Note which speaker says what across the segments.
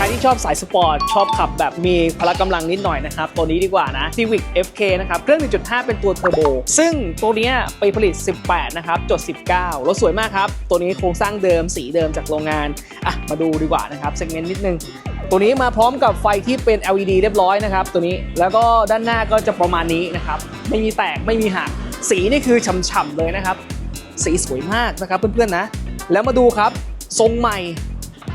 Speaker 1: ใครที่ชอบสายสปอร์ต ชอบขับแบบมีพละกำลังนิดหน่อยนะครับ ตัวนี้ดีกว่านะ Civic FK นะครับเครื่อง 1.5 เป็นตัวเทอร์โบ ซึ่งตัวนี้ไปผลิต 18 นะครับ จด 19 รถสวยมากครับ ตัวนี้โครงสร้างเดิมสีเดิมจากโรงงานอะมาดูดีกว่านะครับเซกเมนต์นิดนึงตัวนี้มาพร้อมกับไฟที่เป็น LED เรียบร้อยนะครับ ตัวนี้แล้วก็ด้านหน้าก็จะประมาณนี้นะครับ ไม่มีแตกไม่มีหัก สีนี่คือฉ่ำๆเลยนะครับ สีสวยมากนะครับเพื่อนๆนะ แล้วมาดูครับ ทรงใหม่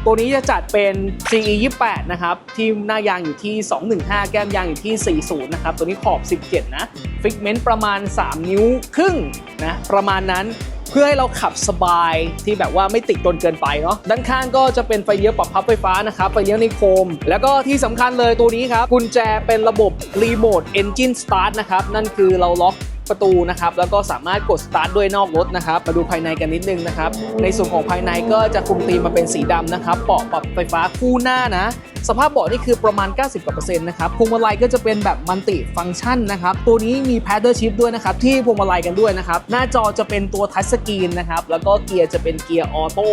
Speaker 1: ตัวนี้จะจัดเป็น CE 28นะครับที่หน้ายางอยู่ที่ 215 แก้มยางอยู่ที่ 40 นะครับ ตัวนี้ขอบ 17 นะฟิกเมนต์ประมาณ 3 นิ้วครึ่งนะประมาณนั้นเพื่อให้เราขับสบายที่แบบว่าไม่ติดจนเกินไปเนาะด้านข้างก็จะเป็นไฟเลี้ยวปรับพับไฟฟ้านะครับไฟเลี้ยวในโคม แล้วก็ที่สำคัญเลยตัวนี้ครับกุญแจเป็นระบบรีโมทเอนจินสตาร์ทนะครับนั่นคือเราล็อก ประตูนะครับแล้วก็สามารถกดสตาร์ทด้วยนอกรถนะครับมาดูภายในกันนิดนึงนะครับในส่วนของภายในก็จะคุมธีมมาเป็นสีดำนะครับเบาะปรับไฟฟ้าคู่หน้านะสภาพเบาะนี่คือประมาณ 90กว่าเปอร์เซ็นต์นะครับพวงมาลัยก็จะเป็นแบบมัลติฟังก์ชันนะครับตัวนี้มีแพดเดิลชิพด้วยนะครับที่พวงมาลัยกันด้วยนะครับหน้าจอจะเป็นตัวทัชสกรีนนะครับแล้วก็เกียร์จะเป็นเกียร์ออโต้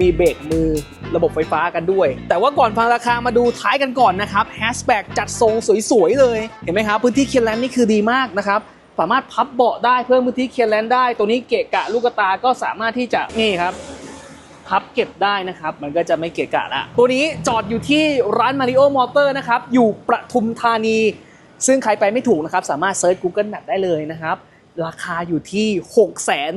Speaker 1: มีเบรกมือระบบไฟฟ้ากันด้วย แต่ว่าก่อนฟังราคามาดูท้ายกันก่อนนะครับแฮชแบ็กจัดทรงสวยๆเลยเห็นไหมครับพื้นที่เคียร์แลนด์นี่คือดีมากนะครับ สามารถพับเบาะได้เพิ่มพื้นที่เคลียร์แลนด์ได้ ตัวนี้เกะกะลูกตาก็สามารถที่จะนี่ครับพับเก็บได้นะครับ มันก็จะไม่เกะกะละตัวนี้จอดอยู่ที่ร้าน Mario Motor นะครับ อยู่ประทุมธานี ซึ่งใครไปไม่ถูกนะครับ สามารถเซิร์ช Google Map ได้เลยนะครับ ราคาอยู่ที่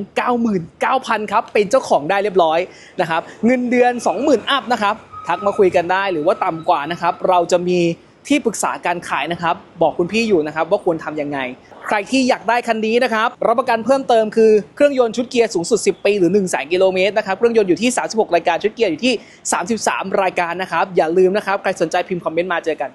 Speaker 1: 699,000 ครับ เป็นเจ้าของได้เรียบร้อยนะครับ เงินเดือน 20,000 อัพนะครับ ทักมาคุยกันได้หรือว่าต่ำกว่านะครับ เราจะมี ที่ปรึกษาการขายนะครับ บอกคุณพี่อยู่นะครับว่าควรทำยังไง ใครที่อยากได้คันนี้นะครับ รับประกันเพิ่มเติมคือเครื่องยนต์ชุดเกียร์สูงสุด 10 ปีหรือ1 0 0 0กิโลเมตรนะครับ เครื่องยนต์อยู่ที่ 36 รายการชุดเกียร์อยู่ที่ 33 รายการนะครับ อย่าลืมนะครับ ใครสนใจพิมพ์คอมเมนต์มาเจอกัน